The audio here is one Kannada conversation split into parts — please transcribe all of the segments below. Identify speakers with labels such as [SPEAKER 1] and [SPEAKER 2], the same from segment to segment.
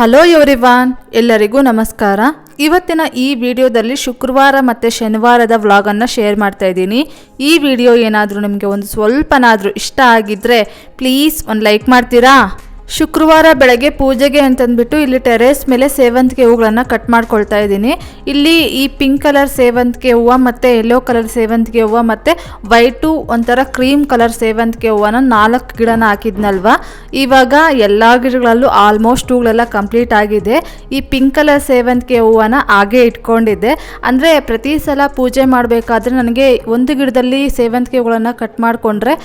[SPEAKER 1] ಹಲೋ ಯೋರಿವಾನ್ ಎಲ್ಲರಿಗೂ ನಮಸ್ಕಾರ. ಇವತ್ತಿನ ಈ ವಿಡಿಯೋದಲ್ಲಿ ಶುಕ್ರವಾರ ಮತ್ತು ಶನಿವಾರದ ವ್ಲಾಗನ್ನು ಶೇರ್ ಮಾಡ್ತಾ ಇದ್ದೀನಿ. ಈ ವಿಡಿಯೋ ಏನಾದರೂ ನಿಮಗೆ ಒಂದು ಸ್ವಲ್ಪನಾದರೂ ಇಷ್ಟ ಆಗಿದ್ದರೆ ಪ್ಲೀಸ್ ಒಂದು ಲೈಕ್ ಮಾಡ್ತೀರಾ? ಶುಕ್ರವಾರ ಬೆಳಗ್ಗೆ ಪೂಜೆಗೆ ಅಂತಂದ್ಬಿಟ್ಟು ಇಲ್ಲಿ ಟೆರೇಸ್ ಮೇಲೆ ಸೇವಂತಿಗೆ ಹೂಗಳನ್ನು ಕಟ್ ಮಾಡ್ಕೊಳ್ತಾ ಇದ್ದೀನಿ. ಇಲ್ಲಿ ಈ ಪಿಂಕ್ ಕಲರ್ ಸೇವಂತಿಗೆ ಹೂವು ಮತ್ತು ಯೆಲ್ಲೋ ಕಲರ್ ಸೇವಂತಿಗೆ ಹೂವು ಮತ್ತು ವೈಟು ಒಂಥರ ಕ್ರೀಮ್ ಕಲರ್ ಸೇವಂತಿಗೆ ಹೂವನ ನಾಲ್ಕು ಗಿಡನ ಹಾಕಿದ್ನಲ್ವಾ? ಇವಾಗ ಎಲ್ಲ ಗಿಡಗಳಲ್ಲೂ ಆಲ್ಮೋಸ್ಟ್ ಹೂಗಳೆಲ್ಲ ಕಂಪ್ಲೀಟ್ ಆಗಿದೆ. ಈ ಪಿಂಕ್ ಕಲರ್ ಸೇವಂತಿಗೆ ಹೂವನ ಹಾಗೆ ಇಟ್ಕೊಂಡಿದ್ದೆ. ಅಂದರೆ ಪ್ರತಿ ಸಲ ಪೂಜೆ ಮಾಡಬೇಕಾದ್ರೆ ನನಗೆ ಒಂದು ಗಿಡದಲ್ಲಿ ಸೇವಂತಿಗೆ ಹೂಗಳನ್ನು ಕಟ್ ಮಾಡಿಕೊಂಡ್ರೆ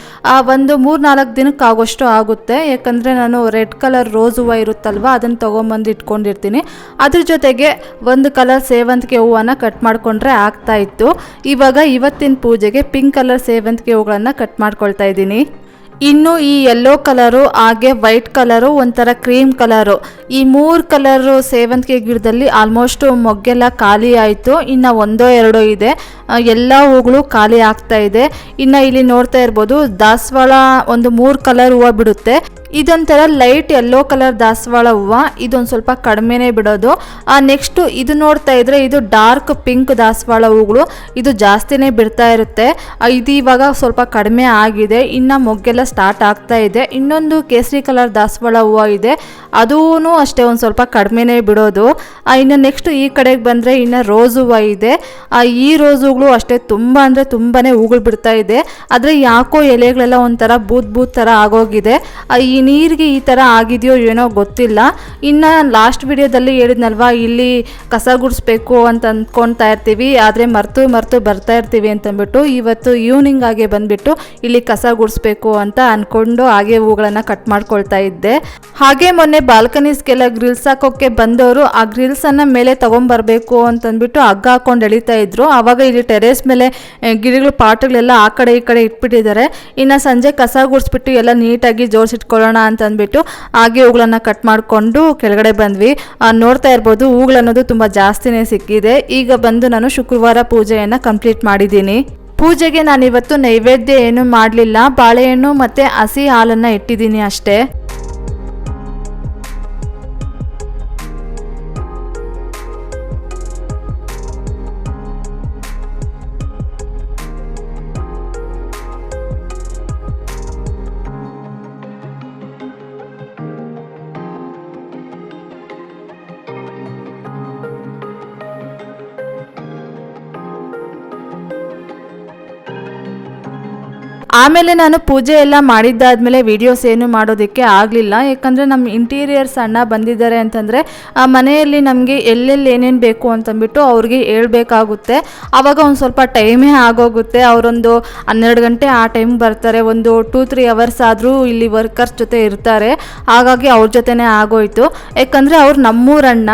[SPEAKER 1] ಒಂದು ಮೂರು ನಾಲ್ಕು ದಿನಕ್ಕೆ ಆಗೋಷ್ಟು ಆಗುತ್ತೆ. ಯಾಕಂದರೆ ನಾನು ರೆಡ್ ಕಲರ್ ರೋಸ್ ಹೂವು ಇರುತ್ತಲ್ವ, ಅದನ್ನು ತೊಗೊಂಬಂದು ಇಟ್ಕೊಂಡಿರ್ತೀನಿ. ಅದ್ರ ಜೊತೆಗೆ ಒಂದು ಕಲರ್ ಸೇವಂತಿಗೆ ಹೂವನ್ನು ಕಟ್ ಮಾಡಿಕೊಂಡ್ರೆ ಆಗ್ತಾ ಇತ್ತು. ಇವಾಗ ಇವತ್ತಿನ ಪೂಜೆಗೆ ಪಿಂಕ್ ಕಲರ್ ಸೇವಂತಿಗೆ ಹೂಗಳನ್ನು ಕಟ್ ಮಾಡ್ಕೊಳ್ತಾ ಇದ್ದೀನಿ. ಇನ್ನು ಈ ಯೆಲ್ಲೋ ಕಲರು ಹಾಗೆ ವೈಟ್ ಕಲರು ಒಂಥರ ಕ್ರೀಮ್ ಕಲರು ಈ ಮೂರು ಕಲರು ಸೇವಂತಿಗೆ ಗಿಡದಲ್ಲಿ ಆಲ್ಮೋಸ್ಟು ಮೊಗ್ಗೆಲ್ಲ ಖಾಲಿ ಆಯಿತು. ಇನ್ನು ಒಂದೋ ಎರಡೋ ಇದೆ. ಎಲ್ಲ ಹೂಗಳು ಖಾಲಿ ಆಗ್ತಾ ಇದೆ. ಇನ್ನು ಇಲ್ಲಿ ನೋಡ್ತಾ ಇರ್ಬೋದು ದಾಸವಾಳ ಒಂದು ಮೂರು ಕಲರ್ ಹೂವು ಬಿಡುತ್ತೆ. ಇದೊಂಥರ ಲೈಟ್ ಯೆಲ್ಲೋ ಕಲರ್ ದಾಸವಾಳ ಹೂವು. ಇದೊಂದು ಸ್ವಲ್ಪ ಕಡಿಮೆನೇ ಬಿಡೋದು. ನೆಕ್ಸ್ಟು ಇದು ನೋಡ್ತಾ ಇದ್ರೆ ಇದು ಡಾರ್ಕ್ ಪಿಂಕ್ ದಾಸವಾಳ ಹೂಗಳು. ಇದು ಜಾಸ್ತಿನೇ ಬಿಡ್ತಾ ಇರುತ್ತೆ. ಇದು ಇವಾಗ ಸ್ವಲ್ಪ ಕಡಿಮೆ ಆಗಿದೆ. ಇನ್ನು ಮೊಗ್ಗೆಲ್ಲ ಸ್ಟಾರ್ಟ್ ಆಗ್ತಾ ಇದೆ. ಇನ್ನೊಂದು ಕೇಸರಿ ಕಲರ್ ದಾಸವಾಳ ಹೂವು ಇದೆ. ಅದೂ ಅಷ್ಟೇ ಒಂದು ಸ್ವಲ್ಪ ಕಡಿಮೆನೇ ಬಿಡೋದು. ಇನ್ನು ನೆಕ್ಸ್ಟ್ ಈ ಕಡೆಗೆ ಬಂದರೆ ಇನ್ನು ರೋಸ್ ಹೂವು ಇದೆ. ಈ ರೋಸ್ ಹೂಗಳು ಅಷ್ಟೇ ತುಂಬ ಅಂದರೆ ತುಂಬಾ ಹೂಗಳು ಬಿಡ್ತಾ ಇದೆ. ಆದರೆ ಯಾಕೋ ಎಲೆಗಳೆಲ್ಲ ಒಂಥರ ಬೂತ್ ಬೂತ್ ಥರ ಆಗೋಗಿದೆ. ಈ ನೀರಿಗೆ ಈ ಥರ ಆಗಿದೆಯೋ ಏನೋ ಗೊತ್ತಿಲ್ಲ. ಇನ್ನು ಲಾಸ್ಟ್ ವಿಡಿಯೋದಲ್ಲಿ ಹೇಳಿದ್ನಲ್ವ, ಇಲ್ಲಿ ಕಸ ಗುಡಿಸ್ಬೇಕು ಅಂತ ಅಂದ್ಕೊಳ್ತಾ ಇರ್ತೀವಿ, ಆದರೆ ಮರ್ತು ಮರ್ತು ಬರ್ತಾ ಇರ್ತೀವಿ ಅಂತಂದ್ಬಿಟ್ಟು ಇವತ್ತು ಈವ್ನಿಂಗ್ ಆಗಿ ಬಂದ್ಬಿಟ್ಟು ಇಲ್ಲಿ ಕಸ ಗುಡಿಸ್ಬೇಕು ಅಂತ ಅಂದ್ಕೊಂಡು ಹಾಗೆ ಹೂಗಳನ್ನು ಕಟ್ ಮಾಡ್ಕೊಳ್ತಾ ಇದ್ದೆ. ಹಾಗೆ ಮೊನ್ನೆ ಬಾಲ್ಕನೀಸ್ಗೆಲ್ಲ ಗ್ರಿಲ್ಸ್ ಹಾಕೋಕ್ಕೆ ಬಂದವರು ಆ ಗ್ರಿಲ್ಸನ್ನು ಮೇಲೆ ತೊಗೊಂಬರ್ಬೇಕು ಅಂತಂದ್ಬಿಟ್ಟು ಹಗ್ಗ ಹಾಕೊಂಡು ಎಳಿತಾ ಇದ್ರು. ಆವಾಗ ಇಲ್ಲಿ ಟೆರೇಸ್ ಮೇಲೆ ಗಿಡಗಳು ಪಾಟ್ಗಳೆಲ್ಲ ಆ ಕಡೆ ಈ ಕಡೆ ಇಟ್ಬಿಟ್ಟಿದ್ದಾರೆ. ಇನ್ನು ಸಂಜೆ ಕಸ ಗುಡಿಸ್ಬಿಟ್ಟು ಎಲ್ಲ ನೀಟಾಗಿ ಜೋಡಿಸಿಟ್ಕೊಳ್ಳೋಣ ಅಂತ ಅಂದ್ಬಿಟ್ಟು ಹಾಗೆ ಹೂಗಳನ್ನು ಕಟ್ ಮಾಡಿಕೊಂಡು ಕೆಳಗಡೆ ಬಂದ್ವಿ. ನೋಡ್ತಾ ಇರ್ಬೋದು ಹೂಗಳು ಅನ್ನೋದು ತುಂಬ ಜಾಸ್ತಿನೇ ಸಿಕ್ಕಿದೆ. ಈಗ ಬಂದು ನಾನು ಶುಕ್ರವಾರ ಪೂಜೆಯನ್ನು ಕಂಪ್ಲೀಟ್ ಮಾಡಿದ್ದೀನಿ. ಪೂಜೆಗೆ ನಾನಿವತ್ತು ನೈವೇದ್ಯ ಏನು ಮಾಡಲಿಲ್ಲ. ಬಾಳೆಹಣ್ಣು ಮತ್ತು ಹಸಿ ಹಾಲನ್ನು ಇಟ್ಟಿದ್ದೀನಿ ಅಷ್ಟೇ. ಆಮೇಲೆ ನಾನು ಪೂಜೆ ಎಲ್ಲ ಮಾಡಿದ್ದಾದ್ಮೇಲೆ ವೀಡಿಯೋಸ್ ಏನು ಮಾಡೋದಕ್ಕೆ ಆಗಲಿಲ್ಲ. ಯಾಕಂದರೆ ನಮ್ಮ ಇಂಟೀರಿಯರ್ಸ್ ಅಣ್ಣ ಬಂದಿದ್ದಾರೆ ಅಂತಂದರೆ, ಆ ಮನೆಯಲ್ಲಿ ನಮಗೆ ಎಲ್ಲೆಲ್ಲಿ ಏನೇನು ಬೇಕು ಅಂತಂದ್ಬಿಟ್ಟು ಅವ್ರಿಗೆ ಹೇಳಬೇಕಾಗುತ್ತೆ. ಆವಾಗ ಒಂದು ಸ್ವಲ್ಪ ಟೈಮೇ ಆಗೋಗುತ್ತೆ. ಅವರೊಂದು ಹನ್ನೆರಡು ಗಂಟೆ ಆ ಟೈಮ್ ಬರ್ತಾರೆ. ಒಂದು ಟೂ ತ್ರೀ ಅವರ್ಸ್ ಆದರೂ ಇಲ್ಲಿ ವರ್ಕರ್ಸ್ ಜೊತೆ ಇರ್ತಾರೆ. ಹಾಗಾಗಿ ಅವ್ರ ಜೊತೆನೇ ಆಗೋಯ್ತು. ಯಾಕಂದರೆ ಅವ್ರು ನಮ್ಮೂರಣ್ಣ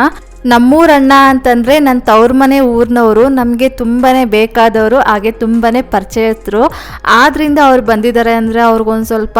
[SPEAKER 1] ನಮ್ಮೂರಣ್ಣ ಅಂತಂದರೆ ನನ್ನ ತವ್ರ ಮನೆ ಊರಿನವರು, ನಮಗೆ ತುಂಬಾ ಬೇಕಾದವರು, ಹಾಗೆ ತುಂಬಾ ಪರಿಚಯಸ್ಥರು. ಆದ್ದರಿಂದ ಅವ್ರು ಬಂದಿದ್ದಾರೆ ಅಂದರೆ ಅವ್ರಿಗೊಂದು ಸ್ವಲ್ಪ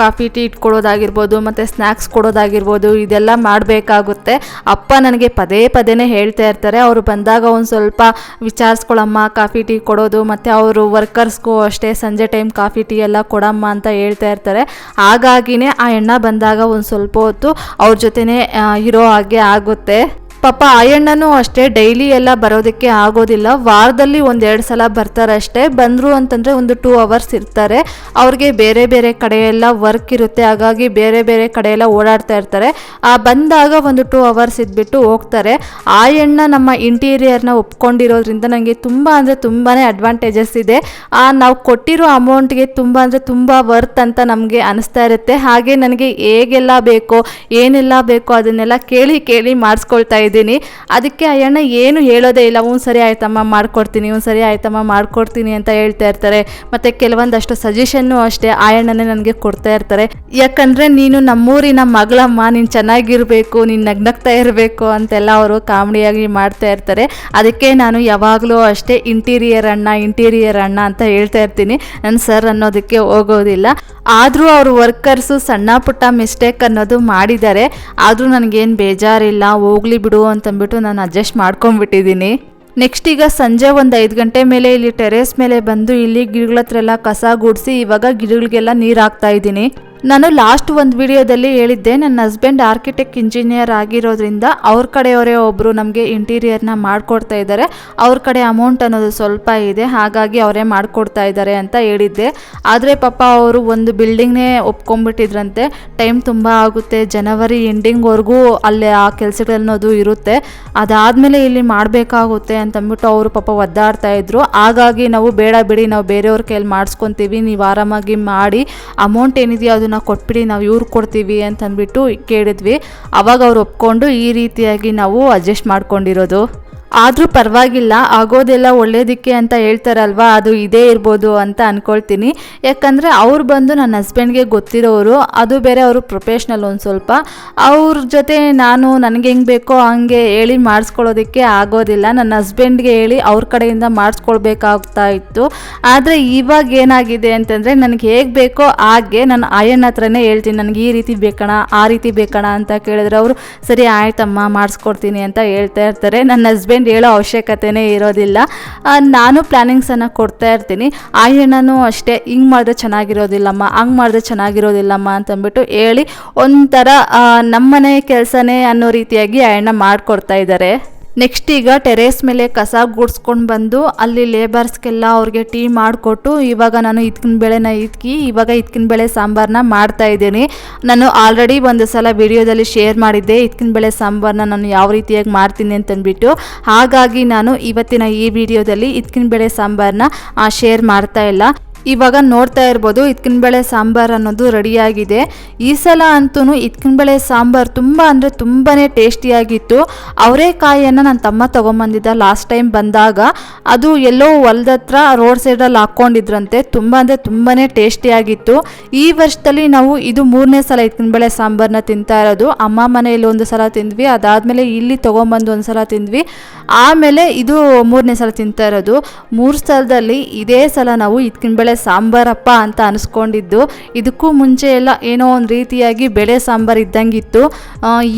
[SPEAKER 1] ಕಾಫಿ, ಟೀ ಇಟ್ಕೊಡೋದಾಗಿರ್ಬೋದು, ಮತ್ತು ಸ್ನ್ಯಾಕ್ಸ್ ಕೊಡೋದಾಗಿರ್ಬೋದು, ಇದೆಲ್ಲ ಮಾಡಬೇಕಾಗುತ್ತೆ. ಅಪ್ಪ ನನಗೆ ಪದೇ ಪದೇನೇ ಹೇಳ್ತಾ ಇರ್ತಾರೆ. ಅವರು ಬಂದಾಗ ಒಂದು ಸ್ವಲ್ಪ ವಿಚಾರಿಸ್ಕೊಳಮ್ಮ, ಕಾಫಿ, ಟೀ ಕೊಡೋದು, ಮತ್ತು ಅವರು ವರ್ಕರ್ಸ್ಗೂ ಅಷ್ಟೇ ಸಂಜೆ ಟೈಮ್ ಕಾಫಿ, ಟೀ ಎಲ್ಲ ಕೊಡಮ್ಮ ಅಂತ ಹೇಳ್ತಾ ಇರ್ತಾರೆ. ಹಾಗಾಗಿನೇ ಆ ಎಣ್ಣ ಬಂದಾಗ ಒಂದು ಸ್ವಲ್ಪ ಹೊತ್ತು ಅವ್ರ ಜೊತೆನೇ ಇರೋ ಹಾಗೆ ಆಗುತ್ತೆ. ಪಾಪ ಆಯಣ್ಣನೂ ಅಷ್ಟೇ ಡೈಲಿ ಎಲ್ಲ ಬರೋದಕ್ಕೆ ಆಗೋದಿಲ್ಲ. ವಾರದಲ್ಲಿ ಒಂದೆರಡು ಸಲ ಬರ್ತಾರೆ ಅಷ್ಟೇ ಬಂದರು ಅಂತಂದರೆ ಒಂದು ಟೂ ಅವರ್ಸ್ ಇರ್ತಾರೆ. ಅವ್ರಿಗೆ ಬೇರೆ ಬೇರೆ ಕಡೆ ಎಲ್ಲ ವರ್ಕ್ ಇರುತ್ತೆ. ಹಾಗಾಗಿ ಬೇರೆ ಬೇರೆ ಕಡೆ ಎಲ್ಲ ಓಡಾಡ್ತಾ ಇರ್ತಾರೆ. ಆ ಬಂದಾಗ ಒಂದು ಟೂ ಅವರ್ಸ್ ಇದ್ಬಿಟ್ಟು ಹೋಗ್ತಾರೆ. ಆಯಣ್ಣ ನಮ್ಮ ಇಂಟೀರಿಯರ್ನ ಒಪ್ಕೊಂಡಿರೋದ್ರಿಂದ ನನಗೆ ತುಂಬ ಅಂದರೆ ತುಂಬಾ ಅಡ್ವಾಂಟೇಜಸ್ ಇದೆ. ಆ ನಾವು ಕೊಟ್ಟಿರೋ ಅಮೌಂಟ್ಗೆ ತುಂಬ ಅಂದರೆ ತುಂಬ ವರ್ತ್ ಅಂತ ನಮಗೆ ಅನಿಸ್ತಾ ಇರುತ್ತೆ. ಹಾಗೆ ನನಗೆ ಹೇಗೆಲ್ಲ ಬೇಕೋ, ಏನೆಲ್ಲ ಬೇಕೋ ಅದನ್ನೆಲ್ಲ ಕೇಳಿ ಕೇಳಿ ಮಾಡಿಸ್ಕೊಳ್ತಾ ಇದ್ದೀನಿ ಅದಕ್ಕೆ ಅಯ್ಯಣ್ಣ ಏನು ಹೇಳೋದೇ ಇಲ್ಲ. ಹ್ಞೂ, ಸರಿ ಆಯ್ತಮ್ಮ ಮಾಡ್ಕೊಡ್ತೀನಿ. ಹ್ಞೂ, ಸರಿ ಆಯ್ತಮ್ಮ ಮಾಡ್ಕೊಡ್ತೀನಿ ಅಂತ ಹೇಳ್ತಾ ಇರ್ತಾರೆ. ಮತ್ತು ಕೆಲವೊಂದಷ್ಟು ಸಜೆಷನ್ನು ಅಷ್ಟೇ ಆಯಣ್ಣನೇ ನನಗೆ ಕೊಡ್ತಾ ಇರ್ತಾರೆ. ಯಾಕಂದರೆ ನೀನು ನಮ್ಮೂರಿನ ಮಗಳಮ್ಮ, ನೀನು ಚೆನ್ನಾಗಿರಬೇಕು, ನೀನು ನಗ್ನಗ್ತಾ ಇರಬೇಕು ಅಂತೆಲ್ಲ ಅವರು ಕಾಮಿಡಿಯಾಗಿ ಮಾಡ್ತಾ ಇರ್ತಾರೆ. ಅದಕ್ಕೆ ನಾನು ಯಾವಾಗಲೂ ಅಷ್ಟೇ ಇಂಟೀರಿಯರ್ ಅಣ್ಣ ಇಂಟೀರಿಯರ್ ಅಣ್ಣ ಅಂತ ಹೇಳ್ತಾ ಇರ್ತೀನಿ. ನನ್ನ ಸರ್ ಅನ್ನೋದಕ್ಕೆ ಹೋಗೋದಿಲ್ಲ. ಆದರೂ ಅವರು ವರ್ಕರ್ಸು ಸಣ್ಣ ಪುಟ್ಟ ಮಿಸ್ಟೇಕ್ ಅನ್ನೋದು ಮಾಡಿದ್ದಾರೆ. ಆದರೂ ನನಗೇನು ಬೇಜಾರಿಲ್ಲ, ಹೋಗ್ಲಿ ಬಿಡು ಅಂತಂದ್ಬಿಟ್ಟು ನಾನು ಅಡ್ಜಸ್ಟ್ ಮಾಡ್ಕೊಂಡ್ಬಿಟ್ಟಿದ್ದೀನಿ. ನೆಕ್ಸ್ಟ್ ಈಗ ಸಂಜೆ ಒಂದು ಐದು ಗಂಟೆ ಮೇಲೆ ಇಲ್ಲಿ ಟೆರೇಸ್ ಮೇಲೆ ಬಂದು ಇಲ್ಲಿ ಗಿಡಗಳ ಹತ್ರ ಎಲ್ಲ ಕಸ ಗುಡಿಸಿ ಇವಾಗ ಗಿಡಗಳಿಗೆಲ್ಲ ನೀರು ಹಾಕ್ತಾ ಇದ್ದೀನಿ. ನಾನು ಲಾಸ್ಟ್ ಒಂದು ವಿಡಿಯೋದಲ್ಲಿ ಹೇಳಿದ್ದೆ, ನನ್ನ ಹಸ್ಬೆಂಡ್ ಆರ್ಕಿಟೆಕ್ಟ್ ಇಂಜಿನಿಯರ್ ಆಗಿರೋದ್ರಿಂದ ಅವ್ರ ಕಡೆಯವರೇ ಒಬ್ಬರು ನಮಗೆ ಇಂಟೀರಿಯರ್ನ ಮಾಡಿಕೊಡ್ತಾ ಇದ್ದಾರೆ ಅವ್ರ ಕಡೆ ಅಮೌಂಟ್ ಅನ್ನೋದು ಸ್ವಲ್ಪ ಇದೆ, ಹಾಗಾಗಿ ಅವರೇ ಮಾಡಿಕೊಡ್ತಾ ಇದ್ದಾರೆ ಅಂತ ಹೇಳಿದ್ದೆ. ಆದರೆ ಪಾಪ ಅವರು ಒಂದು ಬಿಲ್ಡಿಂಗ್ನೇ ಒಪ್ಕೊಂಡ್ಬಿಟ್ಟಿದ್ರಂತೆ. ಟೈಮ್ ತುಂಬ ಆಗುತ್ತೆ, ಜನವರಿ ಎಂಡಿಂಗ್ವರೆಗೂ ಅಲ್ಲಿ ಆ ಕೆಲಸಗಳನ್ನೋದು ಇರುತ್ತೆ. ಅದಾದಮೇಲೆ ಇಲ್ಲಿ ಮಾಡಬೇಕಾಗುತ್ತೆ ಅಂತಂದ್ಬಿಟ್ಟು ಅವರು ಪಾಪ ಒದ್ದಾಡ್ತಾ ಇದ್ರು. ಹಾಗಾಗಿ ನಾವು ಬೇಡ ಬಿಡಿ, ನಾವು ಬೇರೆಯವ್ರ ಕೈಯಲ್ಲಿ ಮಾಡಿಸ್ಕೊತೀವಿ, ನೀವು ಆರಾಮಾಗಿ ಮಾಡಿ. ಅಮೌಂಟ್ ಏನಿದೆಯೋ ಅದನ್ನು ಕೊಟ್ಬಿಡಿ, ನಾವು ಇವ್ರು ಕೊಡ್ತೀವಿ ಅಂತಂದ್ಬಿಟ್ಟು ಕೇಳಿದ್ವಿ. ಅವಾಗ ಅವ್ರು ಒಪ್ಕೊಂಡು ಈ ರೀತಿಯಾಗಿ ನಾವು ಅಡ್ಜಸ್ಟ್ ಮಾಡ್ಕೊಂಡಿರೋದು. ಆದರೂ ಪರವಾಗಿಲ್ಲ, ಆಗೋದೆಲ್ಲ ಒಳ್ಳೇದಕ್ಕೆ ಅಂತ ಹೇಳ್ತಾರಲ್ವಾ, ಅದು ಇದೇ ಇರ್ಬೋದು ಅಂತ ಅಂದ್ಕೊಳ್ತೀನಿ ಯಾಕಂದರೆ ಅವ್ರು ಬಂದು ನನ್ನ ಹಸ್ಬೆಂಡ್ಗೆ ಗೊತ್ತಿರೋರು, ಅದು ಬೇರೆ ಅವರು ಪ್ರೊಫೆಷ್ನಲ್ ಒಂದು ಸ್ವಲ್ಪ. ಅವ್ರ ಜೊತೆ ನಾನು ನನಗೆ ಹೆಂಗೆ ಬೇಕೋ ಹಂಗೆ ಹೇಳಿ ಮಾಡಿಸ್ಕೊಳ್ಳೋದಕ್ಕೆ ಆಗೋದಿಲ್ಲ. ನನ್ನ ಹಸ್ಬೆಂಡ್ಗೆ ಹೇಳಿ ಅವ್ರ ಕಡೆಯಿಂದ ಮಾಡಿಸ್ಕೊಳ್ಬೇಕಾಗ್ತಾ ಇತ್ತು. ಆದರೆ ಇವಾಗ ಏನಾಗಿದೆ ಅಂತಂದರೆ, ನನಗೆ ಹೇಗೆ ಬೇಕೋ ಹಾಗೆ ನಾನು ಆಯನ ಹತ್ರನೇ ಹೇಳ್ತೀನಿ, ನನಗೆ ಈ ರೀತಿ ಬೇಕಣ, ಆ ರೀತಿ ಬೇಕಣ ಅಂತ ಕೇಳಿದ್ರೆ ಅವರು, ಸರಿ ಆಯ್ತಮ್ಮ, ಮಾಡಿಸ್ಕೊಡ್ತೀನಿ ಅಂತ ಹೇಳ್ತಾ ಇರ್ತಾರೆ. ನನ್ನ ಹಸ್ಬೆಂಡ್ ಹೇಳೋ ಅವಶ್ಯಕತೆನೇ ಇರೋದಿಲ್ಲ. ನಾನು ಪ್ಲ್ಯಾನಿಂಗ್ಸನ್ನು ಕೊಡ್ತಾ ಇರ್ತೀನಿ. ಆ ಹೆಣ್ಣನೂ ಅಷ್ಟೇ, ಹಿಂಗೆ ಮಾಡಿದ್ರೆ ಚೆನ್ನಾಗಿರೋದಿಲ್ಲಮ್ಮ, ಹಂಗೆ ಮಾಡಿದ್ರೆ ಚೆನ್ನಾಗಿರೋದಿಲ್ಲಮ್ಮ ಅಂತಂದ್ಬಿಟ್ಟು ಹೇಳಿ ಒಂಥರ ನಮ್ಮನೆ ಕೆಲಸನೇ ಅನ್ನೋ ರೀತಿಯಾಗಿ ಆ ಹೆಣ್ಣ ಮಾಡಿಕೊಡ್ತಾ ಇದ್ದಾರೆ. ನೆಕ್ಸ್ಟ್ ಈಗ ಟೆರೇಸ್ ಮೇಲೆ ಕಸ ಗುಡ್ಸ್ಕೊಂಡು ಬಂದು ಅಲ್ಲಿ ಲೇಬರ್ಸ್ಗೆಲ್ಲ ಅವ್ರಿಗೆ ಟೀ ಮಾಡಿಕೊಟ್ಟು ಇವಾಗ ನಾನು ಇದ್ಕಿನ ಬೇಳೆನ ಇದ್ಕಿ, ಇವಾಗ ಇದ್ಕಿನ ಬೆಳೆ ಸಾಂಬಾರನ್ನ ಮಾಡ್ತಾ ಇದ್ದೀನಿ. ನಾನು ಆಲ್ರೆಡಿ ಒಂದು ಸಲ ವಿಡಿಯೋದಲ್ಲಿ ಶೇರ್ ಮಾಡಿದ್ದೆ, ಇದ್ಕಿನ ಬೆಳೆ ಸಾಂಬಾರನ್ನ ನಾನು ಯಾವ ರೀತಿಯಾಗಿ ಮಾಡ್ತೀನಿ ಅಂತಂದ್ಬಿಟ್ಟು. ಹಾಗಾಗಿ ನಾನು ಇವತ್ತಿನ ಈ ವಿಡಿಯೋದಲ್ಲಿ ಇದ್ಕಿನ ಬೇಳೆ ಸಾಂಬಾರನ್ನ ಶೇರ್ ಮಾಡ್ತಾ ಇಲ್ಲ. ಇವಾಗ ನೋಡ್ತಾ ಇರ್ಬೋದು ಬೇಳೆ ಸಾಂಬಾರ್ ಅನ್ನೋದು ರೆಡಿಯಾಗಿದೆ. ಈ ಸಲ ಅಂತೂ ಬೇಳೆ ಸಾಂಬಾರ್ ತುಂಬ ಅಂದರೆ ತುಂಬಾ ಟೇಸ್ಟಿಯಾಗಿತ್ತು. ಅವರೇಕಾಯಿಯನ್ನು ನನ್ನ ತಮ್ಮ ತೊಗೊಂಬಂದಿದ್ದ ಲಾಸ್ಟ್ ಟೈಮ್ ಬಂದಾಗ ಅದು ಎಲ್ಲೋ ಹೊಲ್ದ ಹತ್ರ ರೋಡ್ ಸೈಡಲ್ಲಿ ಹಾಕ್ಕೊಂಡಿದ್ರಂತೆ. ತುಂಬ ಅಂದರೆ ತುಂಬಾ ಟೇಸ್ಟಿಯಾಗಿತ್ತು. ಈ ವರ್ಷದಲ್ಲಿ ನಾವು ಇದು ಮೂರನೇ ಸಲ ಬೇಳೆ ಸಾಂಬಾರನ್ನ ತಿಂತಾ ಇರೋದು. ಅಮ್ಮ ಮನೆಯಲ್ಲಿ ಒಂದು ಸಲ ತಿಂದ್ವಿ, ಅದಾದಮೇಲೆ ಇಲ್ಲಿ ತೊಗೊಂಬಂದು ಒಂದು ಸಲ ತಿಂದ್ವಿ. ಆಮೇಲೆ ಇದು ಮೂರನೇ ಸಲ ತಿಂತಾ ಇರೋದು. ಮೂರು ಸ್ಥಳದಲ್ಲಿ ಇದೇ ಸಲ ನಾವು ಇದ್ಕಿನ ಬೇಳೆ ಸಾಂಬಾರಪ್ಪ ಅಂತ ಅನಿಸ್ಕೊಂಡಿದ್ದು. ಇದಕ್ಕೂ ಮುಂಚೆ ಎಲ್ಲ ಏನೋ ಒಂದು ರೀತಿಯಾಗಿ ಬೇಳೆ ಸಾಂಬಾರು ಇದ್ದಂಗಿತ್ತು.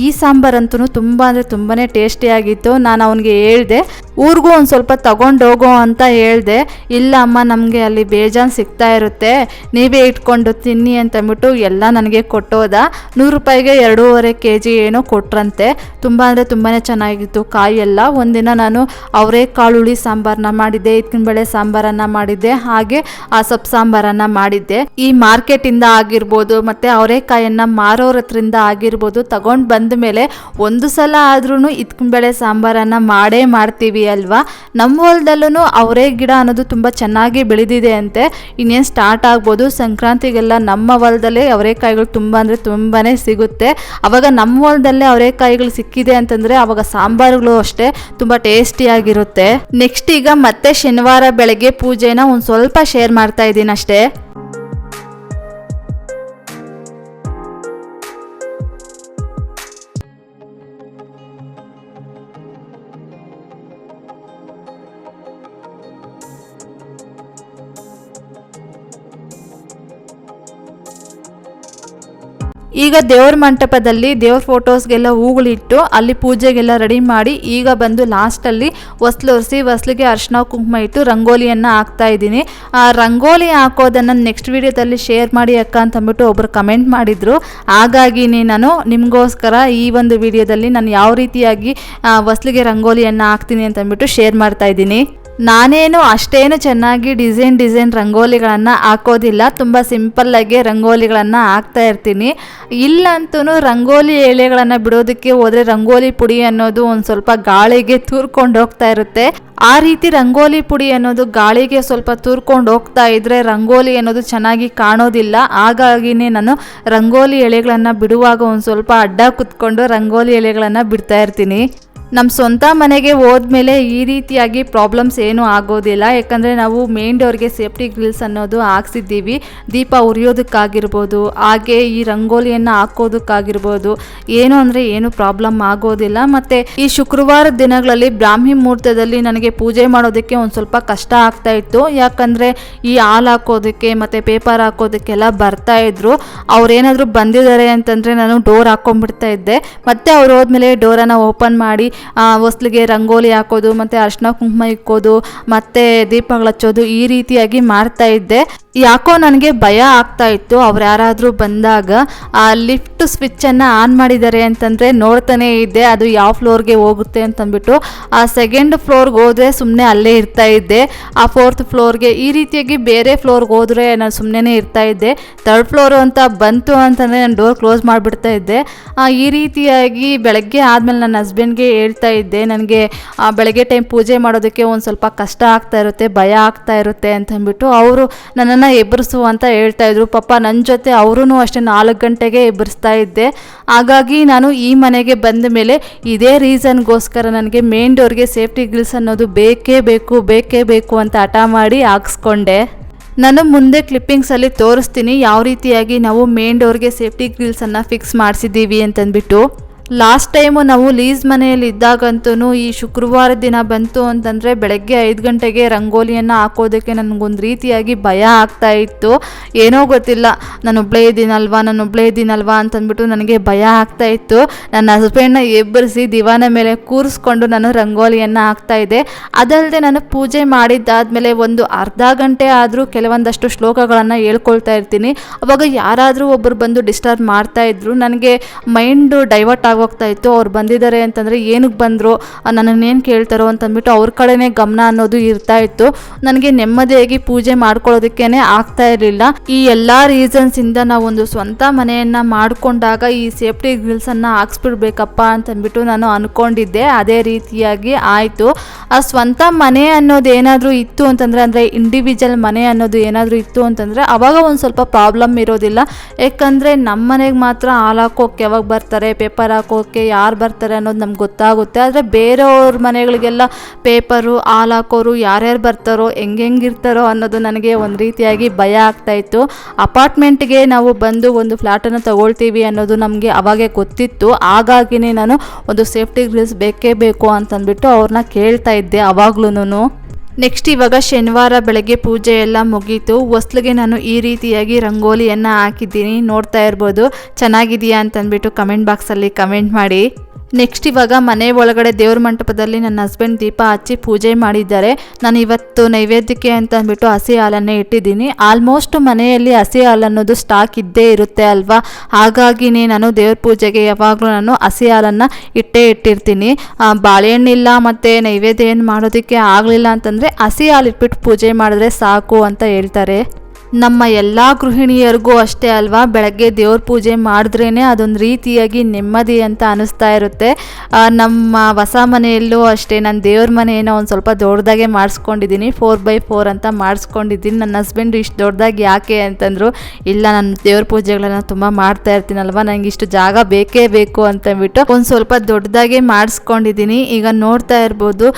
[SPEAKER 1] ಈ ಸಾಂಬಾರಂತೂ ತುಂಬ ಅಂದರೆ ತುಂಬಾ ಟೇಸ್ಟಿಯಾಗಿತ್ತು ನಾನು ಅವನಿಗೆ ಹೇಳ್ದೆ, ಊರಿಗೂ ಒಂದು ಸ್ವಲ್ಪ ತಗೊಂಡೋಗೋ ಅಂತ ಹೇಳ್ದೆ. ಇಲ್ಲ ಅಮ್ಮ, ನಮಗೆ ಅಲ್ಲಿ ಬೇಜಾನ್ ಸಿಗ್ತಾ ಇರುತ್ತೆ. ನೀವೇ ಇಟ್ಕೊಂಡು ತಿನ್ನಿ ಅಂತಂದ್ಬಿಟ್ಟು ಎಲ್ಲ ನನಗೆ ಕೊಟ್ಟೋದ. ನೂರು ರೂಪಾಯಿಗೆ ಎರಡೂವರೆ ಕೆ ಜಿ ಏನೋ ಕೊಟ್ರಂತೆ. ತುಂಬ ಅಂದರೆ ತುಂಬಾ ಚೆನ್ನಾಗಿತ್ತು ಕಾಯಿ ಎಲ್ಲ. ಒಂದಿನ ನಾನು ಅವರೇ ಕಾಳುಳಿ ಸಾಂಬಾರನ್ನ ಮಾಡಿದ್ದೆ ಇತ್ತಿನ ಬೇಳೆ ಸಾಂಬಾರನ್ನು ಮಾಡಿದ್ದೆ. ಹಾಗೆ ಆ ಸೊಪ್ಪು ಸಾಂಬಾರನ್ನ ಮಾಡಿದ್ದೆ. ಈ ಮಾರ್ಕೆಟ್ ಇಂದ ಆಗಿರ್ಬೋದು, ಮತ್ತೆ ಅವರೇಕಾಯನ್ನ ಮಾರೋರ ಹತ್ರಿಂದ ಆಗಿರ್ಬೋದು, ತಗೊಂಡ್ ಬಂದ ಮೇಲೆ ಒಂದು ಸಲ ಆದ್ರೂ ಇತ್ಕಂಬೆಳೆ ಬೇಳೆ ಸಾಂಬಾರನ್ನ ಮಾಡೇ ಮಾಡ್ತೀವಿ ಅಲ್ವಾ? ನಮ್ಮ ಹೊಲದಲ್ಲೂ ಅವರೇ ಗಿಡ ಅನ್ನೋದು ತುಂಬ ಚೆನ್ನಾಗಿ ಬೆಳೆದಿದೆ ಅಂತೆ. ಇನ್ನೇನು ಸ್ಟಾರ್ಟ್ ಆಗ್ಬೋದು, ಸಂಕ್ರಾಂತಿಗೆಲ್ಲ ನಮ್ಮ ಹೊಲದಲ್ಲೇ ಅವರೇಕಾಯಿಗಳು ತುಂಬ ಅಂದರೆ ತುಂಬಾ ಸಿಗುತ್ತೆ. ಅವಾಗ ನಮ್ಮ ಹೊಲದಲ್ಲೇ ಅವರೇಕಾಯಿಗಳು ಸಿಕ್ಕಿದೆ ಅಂತಂದರೆ ಅವಾಗ ಸಾಂಬಾರುಗಳು ಅಷ್ಟೇ ತುಂಬ ಟೇಸ್ಟಿಯಾಗಿರುತ್ತೆ ನೆಕ್ಸ್ಟ್ ಈಗ ಮತ್ತೆ ಶನಿವಾರ ಬೆಳಗ್ಗೆ ಪೂಜೆನ ಒಂದು ಸ್ವಲ್ಪ ಶೇರ್ ಮಾಡ್ತಾ ಇದ್ದೀನಿ ಅಷ್ಟೇ ಈಗ ದೇವ್ರ ಮಂಟಪದಲ್ಲಿ ದೇವ್ರ ಫೋಟೋಸ್ಗೆಲ್ಲ ಹೂಗಳಿಟ್ಟು ಅಲ್ಲಿ ಪೂಜೆಗೆಲ್ಲ ರೆಡಿ ಮಾಡಿ ಈಗ ಬಂದು ಲಾಸ್ಟಲ್ಲಿ ಹೊಸ್ಲೊರೆಸಿ, ಹೊಸ್ಲಿಗೆ ಅರ್ಶಿನ ಕುಂಕುಮ ಇಟ್ಟು ರಂಗೋಲಿಯನ್ನು ಹಾಕ್ತಾ ಇದ್ದೀನಿ. ಆ ರಂಗೋಲಿ ಹಾಕೋದನ್ನು ನೆಕ್ಸ್ಟ್ ವಿಡಿಯೋದಲ್ಲಿ ಶೇರ್ ಮಾಡಿ ಅಕ್ಕ ಅಂತ ಅಂದ್ಬಿಟ್ಟು ಒಬ್ಬರು ಕಮೆಂಟ್ ಮಾಡಿದರು. ಹಾಗಾಗಿನೇ ನಾನು ನಿಮಗೋಸ್ಕರ ಈ ಒಂದು ವಿಡಿಯೋದಲ್ಲಿ ನಾನು ಯಾವ ರೀತಿಯಾಗಿ ಹೊಸ್ಲಿಗೆ ರಂಗೋಲಿಯನ್ನು ಹಾಕ್ತೀನಿ ಅಂತ ಅಂದ್ಬಿಟ್ಟು ಶೇರ್ ಮಾಡ್ತಾ ಇದ್ದೀನಿ. ನಾನೇನು ಅಷ್ಟೇನು ಚೆನ್ನಾಗಿ ಡಿಸೈನ್ ಡಿಸೈನ್ ರಂಗೋಲಿಗಳನ್ನು ಹಾಕೋದಿಲ್ಲ. ತುಂಬ ಸಿಂಪಲ್ಲಾಗಿ ರಂಗೋಲಿಗಳನ್ನು ಹಾಕ್ತಾ ಇರ್ತೀನಿ. ಇಲ್ಲಂತೂ ರಂಗೋಲಿ ಎಳೆಗಳನ್ನು ಬಿಡೋದಕ್ಕೆ ಹೋದರೆ ರಂಗೋಲಿ ಪುಡಿ ಅನ್ನೋದು ಒಂದು ಸ್ವಲ್ಪ ಗಾಳಿಗೆ ತೂರ್ಕೊಂಡು ಹೋಗ್ತಾ ಇರುತ್ತೆ. ಆ ರೀತಿ ರಂಗೋಲಿ ಪುಡಿ ಅನ್ನೋದು ಗಾಳಿಗೆ ಸ್ವಲ್ಪ ತೂರ್ಕೊಂಡು ಹೋಗ್ತಾ ಇದ್ರೆ ರಂಗೋಲಿ ಅನ್ನೋದು ಚೆನ್ನಾಗಿ ಕಾಣೋದಿಲ್ಲ. ಹಾಗಾಗಿನೇ ನಾನು ರಂಗೋಲಿ ಎಳೆಗಳನ್ನು ಬಿಡುವಾಗ ಒಂದು ಸ್ವಲ್ಪ ಅಡ್ಡ ಕುತ್ಕೊಂಡು ರಂಗೋಲಿ ಎಳೆಗಳನ್ನು ಬಿಡ್ತಾ ಇರ್ತೀನಿ. ನಮ್ಮ ಸ್ವಂತ ಮನೆಗೆ ಹೋದ್ಮೇಲೆ ಈ ರೀತಿಯಾಗಿ ಪ್ರಾಬ್ಲಮ್ಸ್ ಏನೂ ಆಗೋದಿಲ್ಲ. ಯಾಕಂದರೆ ನಾವು ಮೇನ್ ಡೋರ್ಗೆ ಸೇಫ್ಟಿ ಗ್ರಿಲ್ಸ್ ಅನ್ನೋದು ಹಾಕ್ಸಿದ್ದೀವಿ. ದೀಪ ಉರಿಯೋದಕ್ಕಾಗಿರ್ಬೋದು, ಹಾಗೆ ಈ ರಂಗೋಲಿಯನ್ನು ಹಾಕೋದಕ್ಕಾಗಿರ್ಬೋದು, ಏನು ಅಂದರೆ ಏನು ಪ್ರಾಬ್ಲಮ್ ಆಗೋದಿಲ್ಲ. ಮತ್ತು ಈ ಶುಕ್ರವಾರ ದಿನಗಳಲ್ಲಿ ಬ್ರಾಹ್ಮಿ ಮುಹೂರ್ತದಲ್ಲಿ ನನಗೆ ಪೂಜೆ ಮಾಡೋದಕ್ಕೆ ಒಂದು ಸ್ವಲ್ಪ ಕಷ್ಟ ಆಗ್ತಾ ಇತ್ತು. ಯಾಕಂದರೆ ಈ ಹಾಲು ಹಾಕೋದಕ್ಕೆ ಮತ್ತು ಪೇಪರ್ ಹಾಕೋದಕ್ಕೆಲ್ಲ ಬರ್ತಾ ಇದ್ರು. ಅವ್ರೇನಾದರೂ ಬಂದಿದ್ದಾರೆ ಅಂತಂದರೆ ನಾನು ಡೋರ್ ಹಾಕ್ಕೊಂಬಿಡ್ತಾ ಇದ್ದೆ. ಮತ್ತೆ ಅವ್ರು ಹೋದ್ಮೇಲೆ ಡೋರನ್ನು ಓಪನ್ ಮಾಡಿ ಹೊಸ್ಲಿಗೆ ರಂಗೋಲಿ ಹಾಕೋದು ಮತ್ತು ಅರ್ಶಿನ ಕುಂಕುಮ ಇಕ್ಕೋದು ಮತ್ತು ದೀಪಗಳು ಹಚ್ಚೋದು ಈ ರೀತಿಯಾಗಿ ಮಾಡ್ತಾ ಇದ್ದೆ. ಯಾಕೋ ನನಗೆ ಭಯ ಆಗ್ತಾ ಇತ್ತು. ಅವ್ರು ಯಾರಾದರೂ ಬಂದಾಗ ಆ ಲಿಫ್ಟ್ ಸ್ವಿಚ್ಚನ್ನು ಆನ್ ಮಾಡಿದ್ದಾರೆ ಅಂತಂದರೆ ನೋಡ್ತಾನೆ ಇದ್ದೆ. ಅದು ಯಾವ ಫ್ಲೋರ್ಗೆ ಹೋಗುತ್ತೆ ಅಂತಂದ್ಬಿಟ್ಟು ಆ ಸೆಕೆಂಡ್ ಫ್ಲೋರ್ಗೆ ಹೋದರೆ ಸುಮ್ಮನೆ ಅಲ್ಲೇ ಇರ್ತಾ ಇದ್ದೆ. ಆ ಫೋರ್ತ್ ಫ್ಲೋರ್ಗೆ ಈ ರೀತಿಯಾಗಿ ಬೇರೆ ಫ್ಲೋರ್ಗೆ ಹೋದರೆ ನಾನು ಸುಮ್ಮನೆ ಇರ್ತಾ ಇದ್ದೆ. ಥರ್ಡ್ ಫ್ಲೋರು ಅಂತ ಬಂತು ಅಂತಂದರೆ ನಾನು ಡೋರ್ ಕ್ಲೋಸ್ ಮಾಡಿಬಿಡ್ತಾ ಇದ್ದೆ. ಈ ರೀತಿಯಾಗಿ ಬೆಳಗ್ಗೆ ಆದಮೇಲೆ ನನ್ನ ಹಸ್ಬೆಂಡ್ಗೆ ಹೇಳ್ತಾ ಇದ್ದೆ, ನನಗೆ ಬೆಳಗ್ಗೆ ಟೈಮ್ ಪೂಜೆ ಮಾಡೋದಕ್ಕೆ ಒಂದು ಸ್ವಲ್ಪ ಕಷ್ಟ ಆಗ್ತಾ ಇರುತ್ತೆ, ಭಯ ಆಗ್ತಾ ಇರುತ್ತೆ ಅಂತಂದ್ಬಿಟ್ಟು. ಅವರು ನನ್ನನ್ನು ಎಬ್ಬರಿಸು ಅಂತ ಹೇಳ್ತಾ ಇದ್ರು. ಪಾಪ ನನ್ನ ಜೊತೆ ಅವರೂ ಅಷ್ಟೇ ನಾಲ್ಕು ಗಂಟೆಗೆ ಎಬ್ಬರಿಸ್ತಾ ಇದ್ದೆ. ಹಾಗಾಗಿ ನಾನು ಈ ಮನೆಗೆ ಬಂದ ಮೇಲೆ ಇದೇ ರೀಸನ್ಗೋಸ್ಕರ ನನಗೆ ಮೇನ್ ಡೋರ್ಗೆ ಸೇಫ್ಟಿ ಗ್ರಿಲ್ಸ್ ಅನ್ನೋದು ಬೇಕೇ ಬೇಕು ಬೇಕೇ ಬೇಕು ಅಂತ ಹಠ ಮಾಡಿ ಹಾಕ್ಸ್ಕೊಂಡೆ. ನಾನು ಮುಂದೆ ಕ್ಲಿಪ್ಪಿಂಗ್ಸಲ್ಲಿ ತೋರಿಸ್ತೀನಿ ಯಾವ ರೀತಿಯಾಗಿ ನಾವು ಮೇನ್ ಡೋರ್ಗೆ ಸೇಫ್ಟಿ ಗ್ರಿಲ್ಸನ್ನು ಫಿಕ್ಸ್ ಮಾಡಿಸಿದ್ದೀವಿ ಅಂತಂದ್ಬಿಟ್ಟು. ಲಾಸ್ಟ್ ಟೈಮು ನಾವು ಲೀಸ್ ಮನೆಯಲ್ಲಿ ಇದ್ದಾಗಂತೂ ಈ ಶುಕ್ರವಾರ ದಿನ ಬಂತು ಅಂತಂದರೆ ಬೆಳಗ್ಗೆ ಐದು ಗಂಟೆಗೆ ರಂಗೋಲಿಯನ್ನು ಹಾಕೋದಕ್ಕೆ ನನಗೊಂದು ರೀತಿಯಾಗಿ ಭಯ ಆಗ್ತಾ ಇತ್ತು. ಏನೋ ಗೊತ್ತಿಲ್ಲ, ನಾನು ಒಬ್ಬಳೇ ಇದ್ದೀನಲ್ವಾ, ನಾನು ಒಬ್ಬಳೇ ಇದ್ದೀನಲ್ವಾ ಅಂತಂದ್ಬಿಟ್ಟು ನನಗೆ ಭಯ ಆಗ್ತಾ ಇತ್ತು. ನನ್ನ ಹಸ್ಬೆಂಡ್ನ ಎಬ್ಬರಿಸಿ ದಿವಾನ ಮೇಲೆ ಕೂರಿಸ್ಕೊಂಡು ನಾನು ರಂಗೋಲಿಯನ್ನು ಹಾಕ್ತಾ ಇದ್ದೆ. ಅದಲ್ಲದೆ ನಾನು ಪೂಜೆ ಮಾಡಿದ್ದಾದಮೇಲೆ ಒಂದು ಅರ್ಧ ಗಂಟೆ ಆದರೂ ಕೆಲವೊಂದಷ್ಟು ಶ್ಲೋಕಗಳನ್ನು ಹೇಳ್ಕೊಳ್ತಾ ಇರ್ತೀನಿ. ಅವಾಗ ಯಾರಾದರೂ ಒಬ್ಬರು ಬಂದು ಡಿಸ್ಟರ್ಬ್ ಮಾಡ್ತಾ ಇದ್ರು, ನನಗೆ ಮೈಂಡು ಡೈವರ್ಟ್ ಆಗೋಗ್ತಾ ಇತ್ತು. ಅವ್ರು ಬಂದಿದ್ದಾರೆ ಅಂತಂದರೆ ಏನಕ್ಕೆ ಬಂದರು? ನನ್ನನ್ನೇನು ಕೇಳ್ತಾರೋ ಅಂತಂದ್ಬಿಟ್ಟು ಅವ್ರ ಕಡೆನೇ ಗಮನ ಅನ್ನೋದು ಇರ್ತಾ ಇತ್ತು. ನನಗೆ ನೆಮ್ಮದಿಯಾಗಿ ಪೂಜೆ ಮಾಡ್ಕೊಳ್ಳೋದಕ್ಕೇ ಆಗ್ತಾ ಇರಲಿಲ್ಲ. ಈ ಎಲ್ಲ ರೀಸನ್ಸಿಂದ ಒಂದು ಸ್ವಂತ ಮನೆಯನ್ನು ಮಾಡಿಕೊಂಡಾಗ ಈ ಸೇಫ್ಟಿ ಗ್ರಿಲ್ಸನ್ನು ಹಾಕ್ಸ್ಬಿಡ್ಬೇಕಪ್ಪ ಅಂತಂದ್ಬಿಟ್ಟು ನಾನು ಅಂದ್ಕೊಂಡಿದ್ದೆ ಅದೇ ರೀತಿಯಾಗಿ ಆಯಿತು. ಆ ಸ್ವಂತ ಮನೆ ಅನ್ನೋದು ಏನಾದರೂ ಇತ್ತು ಅಂತಂದರೆ, ಅಂದರೆ ಇಂಡಿವಿಜುವಲ್ ಮನೆ ಅನ್ನೋದು ಏನಾದರೂ ಇತ್ತು ಅಂತಂದರೆ ಅವಾಗ ಒಂದು ಸ್ವಲ್ಪ ಪ್ರಾಬ್ಲಮ್ ಇರೋದಿಲ್ಲ. ಯಾಕಂದರೆ ನಮ್ಮ ಮನೆಗೆ ಮಾತ್ರ ಹಾಲು ಹಾಕೋಕೆ ಯಾವಾಗ ಬರ್ತಾರೆ ಪೇಪರ್ ಹಾಕೋಕೆ ಯಾರು ಬರ್ತಾರೆ ಅನ್ನೋದು ನಮ್ಗೆ ಗೊತ್ತಾಗುತ್ತೆ. ಆದರೆ ಬೇರೆಯವ್ರ ಮನೆಗಳಿಗೆಲ್ಲ ಪೇಪರು ಹಾಲು ಹಾಕೋರು ಯಾರ್ಯಾರು ಬರ್ತಾರೋ ಹೆಂಗೆ ಹೆಂಗಿರ್ತಾರೋ ಅನ್ನೋದು ನನಗೆ ಒಂದು ರೀತಿಯಾಗಿ ಭಯ ಆಗ್ತಾ ಇತ್ತು. ಅಪಾರ್ಟ್ಮೆಂಟ್ಗೆ ನಾವು ಬಂದು ಒಂದು ಫ್ಲ್ಯಾಟನ್ನು ತಗೊಳ್ತೀವಿ ಅನ್ನೋದು ನಮಗೆ ಅವಾಗೆ ಗೊತ್ತಿತ್ತು. ಹಾಗಾಗಿನೇ ನಾನು ಒಂದು ಸೇಫ್ಟಿ ಗ್ರಿಲ್ಸ್ ಬೇಕೇ ಬೇಕು ಅಂತಂದ್ಬಿಟ್ಟು ಅವ್ರನ್ನ ಕೇಳ್ತಾ ಇದ್ದೆ ಅವಾಗ್ಲೂ ನೆಕ್ಸ್ಟ್ ಇವಾಗ ಶನಿವಾರ ಬೆಳಗ್ಗೆ ಪೂಜೆ ಎಲ್ಲ ಮುಗೀತು. ಹೊಸ್ಲಿಗೆ ನಾನು ಈ ರೀತಿಯಾಗಿ ರಂಗೋಲಿಯನ್ನು ಹಾಕಿದ್ದೀನಿ. ನೋಡ್ತಾ ಇರ್ಬೋದು. ಚೆನ್ನಾಗಿದೆಯಾ ಅಂತಂದ್ಬಿಟ್ಟು ಕಮೆಂಟ್ ಬಾಕ್ಸಲ್ಲಿ ಕಮೆಂಟ್ ಮಾಡಿ. ನೆಕ್ಸ್ಟ್ ಇವಾಗ ಮನೆ ಒಳಗಡೆ ದೇವ್ರ ಮಂಟಪದಲ್ಲಿ ನನ್ನ ಹಸ್ಬೆಂಡ್ ದೀಪ ಹಚ್ಚಿ ಪೂಜೆ ಮಾಡಿದ್ದಾರೆ. ನಾನು ಇವತ್ತು ನೈವೇದ್ಯಕ್ಕೆ ಅಂತ ಅಂದ್ಬಿಟ್ಟು ಹಸಿ ಹಾಲನ್ನೇ ಇಟ್ಟಿದ್ದೀನಿ. ಆಲ್ಮೋಸ್ಟ್ ಮನೆಯಲ್ಲಿ ಹಸಿ ಹಾಲು ಅನ್ನೋದು ಸ್ಟಾಕ್ ಇದ್ದೇ ಇರುತ್ತೆ ಅಲ್ವಾ? ಹಾಗಾಗಿನೇ ನಾನು ದೇವ್ರ ಪೂಜೆಗೆ ಯಾವಾಗಲೂ ನಾನು ಹಸಿ ಹಾಲನ್ನು ಇಟ್ಟೇ ಇಟ್ಟಿರ್ತೀನಿ. ಬಾಳೆಹಣ್ಣಿಲ್ಲ ಮತ್ತು ನೈವೇದ್ಯ ಏನು ಮಾಡೋದಕ್ಕೆ ಆಗಲಿಲ್ಲ ಅಂತಂದರೆ ಹಸಿ ಹಾಲು ಇಟ್ಬಿಟ್ಟು ಪೂಜೆ ಮಾಡಿದ್ರೆ ಸಾಕು ಅಂತ ಹೇಳ್ತಾರೆ. ನಮ್ಮ ಎಲ್ಲ ಗೃಹಿಣಿಯರಿಗೂ ಅಷ್ಟೇ ಅಲ್ವಾ? ಬೆಳಗ್ಗೆ ದೇವ್ರ ಪೂಜೆ ಮಾಡಿದ್ರೇ ಅದೊಂದು ರೀತಿಯಾಗಿ ನೆಮ್ಮದಿ ಅಂತ ಅನ್ನಿಸ್ತಾ ಇರುತ್ತೆ. ನಮ್ಮ ಹೊಸ ಮನೆಯಲ್ಲೂ ಅಷ್ಟೇ, ನಾನು ದೇವ್ರ ಮನೆಯನ್ನು ಒಂದು ಸ್ವಲ್ಪ ದೊಡ್ಡದಾಗೆ ಮಾಡಿಸ್ಕೊಂಡಿದ್ದೀನಿ ಫೋರ್ ಬೈ ಫೋರ್ ಅಂತ ಮಾಡಿಸ್ಕೊಂಡಿದ್ದೀನಿ. ನನ್ನ ಹಸ್ಬೆಂಡ್ ಇಷ್ಟು ದೊಡ್ಡದಾಗಿ ಯಾಕೆ ಅಂತಂದರು, ಇಲ್ಲ, ನಾನು ದೇವ್ರ ಪೂಜೆಗಳನ್ನ ತುಂಬ ಮಾಡ್ತಾ ಇರ್ತೀನಲ್ವ? ನನಗೆ ಇಷ್ಟು ಜಾಗ ಬೇಕೇ ಬೇಕು ಅಂತಂದ್ಬಿಟ್ಟು ಒಂದು ಸ್ವಲ್ಪ ದೊಡ್ಡದಾಗೆ ಮಾಡಿಸ್ಕೊಂಡಿದ್ದೀನಿ. ಈಗ ನೋಡ್ತಾ ಇರ್ಬೋದು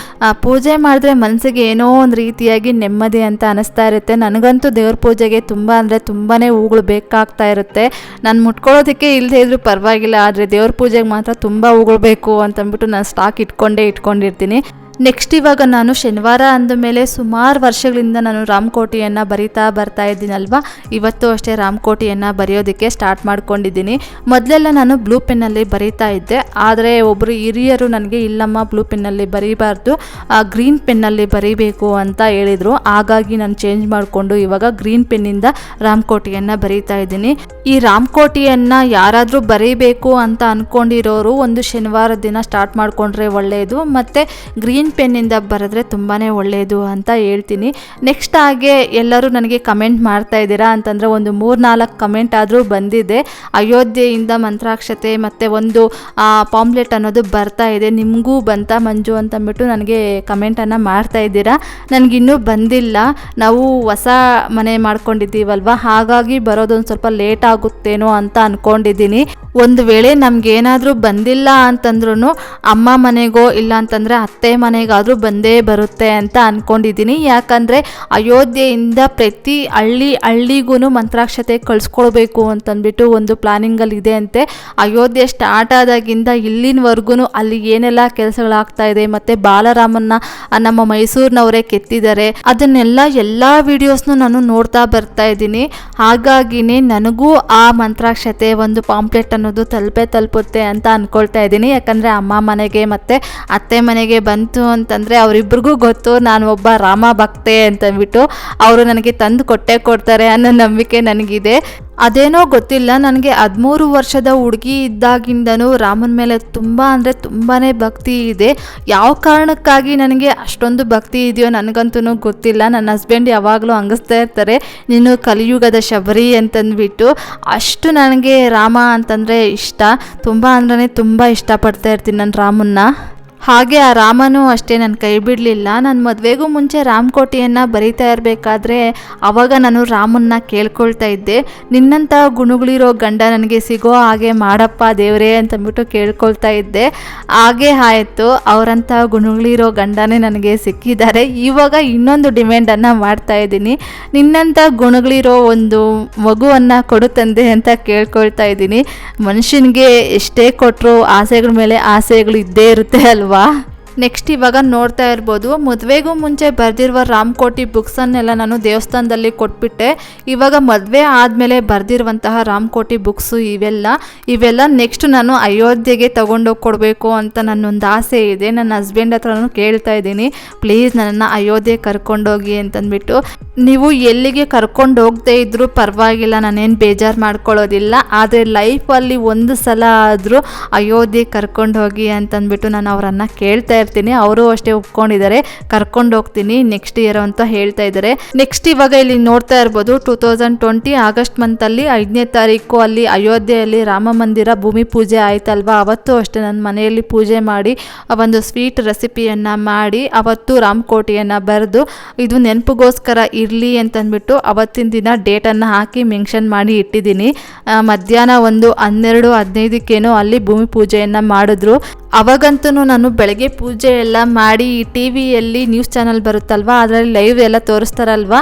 [SPEAKER 1] ಪೂಜೆ ಮಾಡಿದ್ರೆ ಮನಸ್ಸಿಗೆ ಏನೋ ಒಂದು ರೀತಿಯಾಗಿ ನೆಮ್ಮದಿ ಅಂತ ಅನ್ನಿಸ್ತಾ ಇರುತ್ತೆ. ನನಗಂತೂ ದೇವ್ರ ಪೂಜೆಗೆ ತುಂಬ ಅಂದರೆ ತುಂಬಾ ಹೂಗಳು ಬೇಕಾಗ್ತಾ ಇರುತ್ತೆ. ನಾನು ಮುಟ್ಕೊಳ್ಳೋದಕ್ಕೆ ಇಲ್ಲದೆ ಇದ್ರೂ ಪರವಾಗಿಲ್ಲ, ಆದರೆ ದೇವ್ರ ಪೂಜೆಗೆ ಮಾತ್ರ ತುಂಬ ಹೂಗಳು ಬೇಕು ಅಂತಂದ್ಬಿಟ್ಟು ನಾನು ಸ್ಟಾಕ್ ಇಟ್ಕೊಂಡೇ ಇಟ್ಕೊಂಡಿರ್ತೀನಿ. ನೆಕ್ಸ್ಟ್ ಇವಾಗ ನಾನು ಶನಿವಾರ ಅಂದಮೇಲೆ ಸುಮಾರು ವರ್ಷಗಳಿಂದ ನಾನು ರಾಮಕೋಟಿಯನ್ನು ಬರಿತಾ ಬರ್ತಾ ಇದ್ದೀನಲ್ವ? ಇವತ್ತು ಅಷ್ಟೇ ರಾಮಕೋಟಿಯನ್ನು ಬರೆಯೋದಕ್ಕೆ ಸ್ಟಾರ್ಟ್ ಮಾಡ್ಕೊಂಡಿದ್ದೀನಿ. ಮೊದಲೆಲ್ಲ ನಾನು ಬ್ಲೂ ಪೆನ್ನಲ್ಲಿ ಬರೀತಾ ಇದ್ದೆ. ಆದರೆ ಒಬ್ಬರು ಹಿರಿಯರು ನನಗೆ, ಇಲ್ಲಮ್ಮ ಬ್ಲೂ ಪೆನ್ನಲ್ಲಿ ಬರೀಬಾರ್ದು ಗ್ರೀನ್ ಪೆನ್ನಲ್ಲಿ ಬರೀಬೇಕು ಅಂತ ಹೇಳಿದರು. ಹಾಗಾಗಿ ನಾನು ಚೇಂಜ್ ಮಾಡಿಕೊಂಡು ಇವಾಗ ಗ್ರೀನ್ ಪೆನ್ನಿಂದ ರಾಮಕೋಟಿಯನ್ನು ಬರೀತಾ ಇದ್ದೀನಿ. ಈ ರಾಮಕೋಟಿಯನ್ನು ಯಾರಾದರೂ ಬರೀಬೇಕು ಅಂತ ಅಂದ್ಕೊಂಡಿರೋರು ಒಂದು ಶನಿವಾರ ದಿನ ಸ್ಟಾರ್ಟ್ ಮಾಡಿಕೊಂಡ್ರೆ ಒಳ್ಳೆಯದು ಮತ್ತು ಗ್ರೀನ್ ಪೆನ್ನಿಂದ ಬರೆದ್ರೆ ತುಂಬಾ ಒಳ್ಳೆಯದು ಅಂತ ಹೇಳ್ತೀನಿ. ನೆಕ್ಸ್ಟ್ ಹಾಗೆ ಎಲ್ಲರೂ ನನಗೆ ಕಮೆಂಟ್ ಮಾಡ್ತಾ ಇದ್ದೀರಾ ಅಂತಂದರೆ ಒಂದು ಮೂರು ನಾಲ್ಕು ಕಮೆಂಟ್ ಆದರೂ ಬಂದಿದೆ. ಅಯೋಧ್ಯೆಯಿಂದ ಮಂತ್ರಾಕ್ಷತೆ ಮತ್ತು ಒಂದು ಪಾಂಪ್ಲೆಟ್ ಅನ್ನೋದು ಬರ್ತಾ ಇದೆ. ನಿಮಗೂ ಬಂತ ಮಂಜು ಅಂತಂದ್ಬಿಟ್ಟು ನನಗೆ ಕಮೆಂಟನ್ನು ಮಾಡ್ತಾ ಇದ್ದೀರಾ? ನನಗಿನ್ನೂ ಬಂದಿಲ್ಲ. ನಾವು ಹೊಸ ಮನೆ ಮಾಡ್ಕೊಂಡಿದ್ದೀವಲ್ವ? ಹಾಗಾಗಿ ಬರೋದೊಂದು ಸ್ವಲ್ಪ ಲೇಟ್ ಆಗುತ್ತೇನೋ ಅಂತ ಅಂದ್ಕೊಂಡಿದ್ದೀನಿ ಒಂದು ವೇಳೆ ನಮಗೇನಾದರೂ ಬಂದಿಲ್ಲ ಅಂತಂದ್ರೂ ಅಮ್ಮ ಮನೆಗೋ ಇಲ್ಲ ಅಂತಂದರೆ ಅತ್ತೆ ಮನೆಗಾದರೂ ಬಂದೇ ಬರುತ್ತೆ ಅಂತ ಅಂದ್ಕೊಂಡಿದ್ದೀನಿ ಯಾಕಂದರೆ ಅಯೋಧ್ಯೆಯಿಂದ ಪ್ರತಿ ಹಳ್ಳಿ ಹಳ್ಳಿಗೂ ಮಂತ್ರಾಕ್ಷತೆ ಕಳಿಸ್ಕೊಳ್ಬೇಕು ಅಂತಂದ್ಬಿಟ್ಟು ಒಂದು ಪ್ಲಾನಿಂಗಲ್ಲಿ ಇದೆ ಅಂತೆ. ಅಯೋಧ್ಯೆ ಸ್ಟಾರ್ಟ್ ಆದಾಗಿಂದ ಇಲ್ಲಿನವರೆಗೂ ಅಲ್ಲಿ ಏನೆಲ್ಲ ಕೆಲಸಗಳಾಗ್ತಾ ಇದೆ ಮತ್ತು ಬಾಲರಾಮನ್ನ ನಮ್ಮ ಮೈಸೂರಿನವರೇ ಕೆತ್ತಿದ್ದಾರೆ. ಅದನ್ನೆಲ್ಲ ಎಲ್ಲ ವಿಡಿಯೋಸ್ನು ನಾನು ನೋಡ್ತಾ ಬರ್ತಾ ಇದ್ದೀನಿ. ಹಾಗಾಗಿನೇ ನನಗೂ ಆ ಮಂತ್ರಾಕ್ಷತೆ ಒಂದು ಪಾಂಪ್ಲೆಟ್ ಅನ್ನೋದು ತಲುಪೇ ತಲುಪುತ್ತೆ ಅಂತ ಅಂದ್ಕೊಳ್ತಾ ಇದ್ದೀನಿ. ಯಾಕಂದರೆ ಅಮ್ಮ ಮನೆಗೆ ಮತ್ತು ಅತ್ತೆ ಮನೆಗೆ ಬಂತು ಅಂತಂದರೆ ಅವರಿಬ್ರಿಗೂ ಗೊತ್ತು, ನಾನು ಒಬ್ಬ ರಾಮ ಭಕ್ತೆ ಅಂತಂದ್ಬಿಟ್ಟು ಅವರು ನನಗೆ ತಂದು ಕೊಟ್ಟೆ ಕೊಡ್ತಾರೆ ಅನ್ನೋ ನಂಬಿಕೆ ನನಗಿದೆ. ಅದೇನೋ ಗೊತ್ತಿಲ್ಲ, ನನಗೆ ಹದಿಮೂರು ವರ್ಷದ ಹುಡುಗಿ ಇದ್ದಾಗಿಂದನೂ ರಾಮನ ಮೇಲೆ ತುಂಬ ಅಂದರೆ ತುಂಬಾ ಭಕ್ತಿ ಇದೆ. ಯಾವ ಕಾರಣಕ್ಕಾಗಿ ನನಗೆ ಅಷ್ಟೊಂದು ಭಕ್ತಿ ಇದೆಯೋ ನನಗಂತೂ ಗೊತ್ತಿಲ್ಲ. ನನ್ನ ಹಸ್ಬೆಂಡ್ ಯಾವಾಗಲೂ ಹಂಗಿಸ್ತಾ ಇರ್ತಾರೆ. ನೀನು ಕಲಿಯುಗದ ಶಬರಿ ಅಂತಂದ್ಬಿಟ್ಟು ಅಷ್ಟು ನನಗೆ ರಾಮ ಅಂತಂದರೆ ಇಷ್ಟ. ತುಂಬ ಅಂದ್ರೆ ತುಂಬ ಇಷ್ಟಪಡ್ತಾ ಇರ್ತೀನಿ ನಾನು ರಾಮನ್ನ. ಹಾಗೆ ಆ ರಾಮನೂ ಅಷ್ಟೇ ನನ್ನ ಕೈ ಬಿಡಲಿಲ್ಲ ನನ್ನ ಮದುವೆಗೂ ಮುಂಚೆ ರಾಮಕೋಟಿಯನ್ನು ಬರೀತಾ ಇರಬೇಕಾದ್ರೆ ಆವಾಗ ನಾನು ರಾಮನ್ನ ಕೇಳ್ಕೊಳ್ತಾ ಇದ್ದೆ. ನಿನ್ನಂಥ ಗುಣಗಳಿರೋ ಗಂಡ ನನಗೆ ಸಿಗೋ ಹಾಗೆ ಮಾಡಪ್ಪ ದೇವರೇ ಅಂತಂದ್ಬಿಟ್ಟು ಕೇಳ್ಕೊಳ್ತಾ ಇದ್ದೆ. ಹಾಗೆ ಆಯಿತು ಅವರಂಥ ಗುಣಗಳಿರೋ ಗಂಡನೇ ನನಗೆ ಸಿಕ್ಕಿದ್ದಾರೆ. ಇವಾಗ ಇನ್ನೊಂದು ಡಿಮ್ಯಾಂಡನ್ನು ಮಾಡ್ತಾ ಇದ್ದೀನಿ. ನಿನ್ನಂಥ ಗುಣಗಳಿರೋ ಒಂದು ಮಗುವನ್ನು ಕೊಡು ತಂದೆ ಅಂತ ಕೇಳ್ಕೊಳ್ತಾ ಇದ್ದೀನಿ. ಮನುಷ್ಯನಿಗೆ ಎಷ್ಟೇ ಕೊಟ್ಟರು ಆಸೆಗಳ ಮೇಲೆ ಆಸೆಗಳು ಇದ್ದೇ ಇರುತ್ತೆ ಅಲ್ವಾ? apa ನೆಕ್ಸ್ಟ್ ಇವಾಗ ನೋಡ್ತಾ ಇರ್ಬೋದು, ಮದುವೆಗೂ ಮುಂಚೆ ಬರೆದಿರುವ ರಾಮಕೋಟಿ ಬುಕ್ಸನ್ನೆಲ್ಲ ನಾನು ದೇವಸ್ಥಾನದಲ್ಲಿ ಕೊಟ್ಬಿಟ್ಟೆ. ಇವಾಗ ಮದುವೆ ಆದಮೇಲೆ ಬರೆದಿರುವಂತಹ ರಾಮಕೋಟಿ ಬುಕ್ಸು ಇವೆಲ್ಲ. ಇವೆಲ್ಲ ನೆಕ್ಸ್ಟ್ ನಾನು ಅಯೋಧ್ಯೆಗೆ ತಗೊಂಡೋಗಿ ಕೊಡಬೇಕು ಅಂತ ನನ್ನೊಂದು ಆಸೆ ಇದೆ. ನನ್ನ ಹಸ್ಬೆಂಡ್ ಹತ್ರನೂ ಕೇಳ್ತಾ ಇದ್ದೀನಿ ಪ್ಲೀಸ್ ನನ್ನನ್ನು ಅಯೋಧ್ಯೆ ಕರ್ಕೊಂಡೋಗಿ ಅಂತಂದ್ಬಿಟ್ಟು. ನೀವು ಎಲ್ಲಿಗೆ ಕರ್ಕೊಂಡು ಹೋಗದೇ ಇದ್ದರೂ ಪರವಾಗಿಲ್ಲ, ನಾನೇನು ಬೇಜಾರು ಮಾಡ್ಕೊಳ್ಳೋದಿಲ್ಲ. ಆದರೆ ಲೈಫಲ್ಲಿ ಒಂದು ಸಲ ಆದರೂ ಅಯೋಧ್ಯೆ ಕರ್ಕೊಂಡು ಹೋಗಿ ಅಂತಂದ್ಬಿಟ್ಟು ನಾನು ಅವರನ್ನು ಕೇಳ್ತಾ ಇರ್ತೀನಿ ಅವರು ಅಷ್ಟೇ ಒಪ್ಕೊಂಡಿದ್ದಾರೆ. ಕರ್ಕೊಂಡು ಹೋಗ್ತೀನಿ ನೆಕ್ಸ್ಟ್ ಇಯರ್ ಅಂತ ಹೇಳ್ತಾ ಇದ್ದಾರೆ. ನೆಕ್ಸ್ಟ್ ಇವಾಗ ಇಲ್ಲಿ ನೋಡ್ತಾ ಇರ್ಬೋದು ಟೂ ತೌಸಂಡ್ ಟ್ವೆಂಟಿ ಆಗಸ್ಟ್ ಮಂತಲ್ಲಿ ಐದನೇ ತಾರೀಕು ಅಲ್ಲಿ ಅಯೋಧ್ಯೆಯಲ್ಲಿ ರಾಮ ಮಂದಿರ ಭೂಮಿ ಪೂಜೆ ಆಯ್ತಲ್ವಾ? ಅವತ್ತು ಅಷ್ಟೇ ನನ್ನ ಮನೆಯಲ್ಲಿ ಪೂಜೆ ಮಾಡಿ ಒಂದು ಸ್ವೀಟ್ ರೆಸಿಪಿಯನ್ನು ಮಾಡಿ, ಅವತ್ತು ರಾಮಕೋಟೆಯನ್ನು ಬರೆದು, ಇದು ನೆನಪಿಗೋಸ್ಕರ ಇರಲಿ ಅಂತಂದ್ಬಿಟ್ಟು ಅವತ್ತಿನ ದಿನ ಡೇಟನ್ನು ಹಾಕಿ ಮೆನ್ಷನ್ ಮಾಡಿ ಇಟ್ಟಿದ್ದೀನಿ. ಮಧ್ಯಾಹ್ನ ಒಂದು ಹನ್ನೆರಡು ಹದಿನೈದಕ್ಕೇನೋ ಅಲ್ಲಿ ಭೂಮಿ ಪೂಜೆಯನ್ನು ಮಾಡಿದ್ರು. ಅವಾಗಂತೂ ನಾನು ಬೆಳಗ್ಗೆ ಪೂಜೆ ಎಲ್ಲ ಮಾಡಿ ಟಿ ವಿಯಲ್ಲಿ ನ್ಯೂಸ್ ಚಾನಲ್ ಬರುತ್ತಲ್ವಾ? ಅದರಲ್ಲಿ ಲೈವ್ ಎಲ್ಲ ತೋರಿಸ್ತಾರಲ್ವ?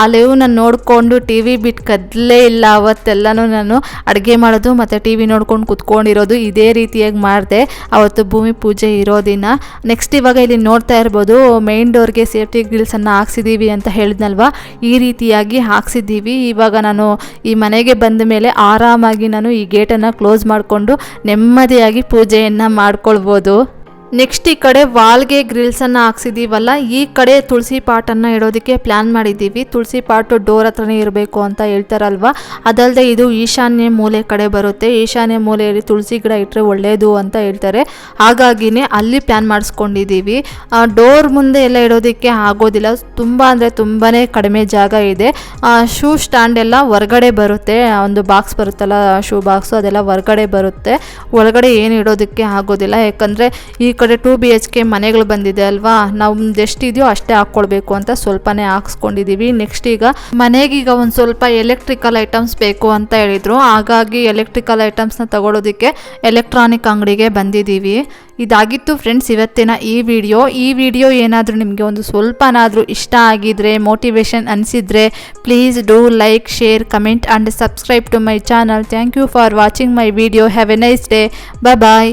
[SPEAKER 1] ಆ ಲೈವ್ ನಾನು ನೋಡಿಕೊಂಡು ಟಿ ವಿ ಬಿಟ್ಟು ಕದಲೇ ಇಲ್ಲ ಅವತ್ತೆಲ್ಲನೂ ನಾನು ಅಡುಗೆ ಮಾಡೋದು ಮತ್ತು ಟಿ ವಿ ನೋಡ್ಕೊಂಡು ಕುತ್ಕೊಂಡಿರೋದು ಇದೇ ರೀತಿಯಾಗಿ ಮಾಡಿದೆ. ಅವತ್ತು ಭೂಮಿ ಪೂಜೆ ಇರೋ ದಿನ. ನೆಕ್ಸ್ಟ್ ಇವಾಗ ಇಲ್ಲಿ ನೋಡ್ತಾ ಇರ್ಬೋದು ಮೈನ್ ಡೋರ್ಗೆ ಸೇಫ್ಟಿ ಗ್ರಿಲ್ಸನ್ನು ಹಾಕ್ಸಿದ್ದೀವಿ ಅಂತ ಹೇಳಿದ್ನಲ್ವ? ಈ ರೀತಿಯಾಗಿ ಹಾಕ್ಸಿದ್ದೀವಿ ಇವಾಗ ನಾನು ಈ ಮನೆಗೆ ಬಂದ ಮೇಲೆ ಆರಾಮಾಗಿ ನಾನು ಈ ಗೇಟನ್ನು ಕ್ಲೋಸ್ ಮಾಡಿಕೊಂಡು ನೆಮ್ಮದಿಯಾಗಿ ಪೂಜೆಯನ್ನು ಮಾಡ್ಕೊಳ್ಬೋದು. ನೆಕ್ಸ್ಟ್ ಈ ಕಡೆ ವಾಲ್ಗೆ ಗ್ರಿಲ್ಸನ್ನು ಹಾಕ್ಸಿದ್ದೀವಲ್ಲ ಈ ಕಡೆ ತುಳಸಿ ಪಾಟನ್ನು ಇಡೋದಕ್ಕೆ ಪ್ಲ್ಯಾನ್ ಮಾಡಿದ್ದೀವಿ. ತುಳಸಿ ಪಾಟು ಡೋರ್ ಹತ್ರನೇ ಇರಬೇಕು ಅಂತ ಹೇಳ್ತಾರಲ್ವ? ಅದಲ್ಲದೆ ಇದು ಈಶಾನ್ಯ ಮೂಲೆ ಕಡೆ ಬರುತ್ತೆ. ಈಶಾನ್ಯ ಮೂಲೆಯಲ್ಲಿ ತುಳಸಿ ಗಿಡ ಇಟ್ಟರೆ ಒಳ್ಳೆಯದು ಅಂತ ಹೇಳ್ತಾರೆ. ಹಾಗಾಗಿನೇ ಅಲ್ಲಿ ಪ್ಲ್ಯಾನ್ ಮಾಡಿಸ್ಕೊಂಡಿದ್ದೀವಿ. ಡೋರ್ ಮುಂದೆ ಎಲ್ಲ ಇಡೋದಕ್ಕೆ ಆಗೋದಿಲ್ಲ. ತುಂಬ ಅಂದರೆ ತುಂಬಾ ಕಡಿಮೆ ಜಾಗ ಇದೆ. ಶೂ ಸ್ಟ್ಯಾಂಡ್ ಎಲ್ಲ ಹೊರಗಡೆ ಬರುತ್ತೆ. ಒಂದು ಬಾಕ್ಸ್ ಬರುತ್ತಲ್ಲ ಶೂ ಬಾಕ್ಸು ಅದೆಲ್ಲ ಹೊರಗಡೆ ಬರುತ್ತೆ. ಒಳಗಡೆ ಏನು ಇಡೋದಕ್ಕೆ ಆಗೋದಿಲ್ಲ. ಯಾಕಂದರೆ ಈ ಕಡೆ ಟೂ ಬಿ ಎಚ್ ಕೆ ಮನೆಗಳು ಬಂದಿದೆ ಅಲ್ವಾ? ನಮ್ದು ಎಷ್ಟಿದೆಯೋ ಅಷ್ಟೇ ಹಾಕ್ಕೊಳ್ಬೇಕು ಅಂತ ಸ್ವಲ್ಪನೇ ಹಾಕ್ಸ್ಕೊಂಡಿದ್ದೀವಿ ನೆಕ್ಸ್ಟ್ ಈಗ ಮನೆಗೀಗ ಒಂದು ಸ್ವಲ್ಪ ಎಲೆಕ್ಟ್ರಿಕಲ್ ಐಟಮ್ಸ್ ಬೇಕು ಅಂತ ಹೇಳಿದರು. ಹಾಗಾಗಿ ಎಲೆಕ್ಟ್ರಿಕಲ್ ಐಟಮ್ಸ್ನ ತಗೊಳ್ಳೋದಕ್ಕೆ ಎಲೆಕ್ಟ್ರಾನಿಕ್ ಅಂಗಡಿಗೆ ಬಂದಿದ್ದೀವಿ ಇದಾಗಿತ್ತು ಫ್ರೆಂಡ್ಸ್ ಇವತ್ತಿನ ಈ ವಿಡಿಯೋ ಈ ವಿಡಿಯೋ ಏನಾದರೂ ನಿಮಗೆ ಒಂದು ಸ್ವಲ್ಪನಾದರೂ ಇಷ್ಟ ಆಗಿದ್ರೆ motivation ಅನಿಸಿದರೆ please do like share comment and subscribe to my channel thank you for watching my video have a nice day bye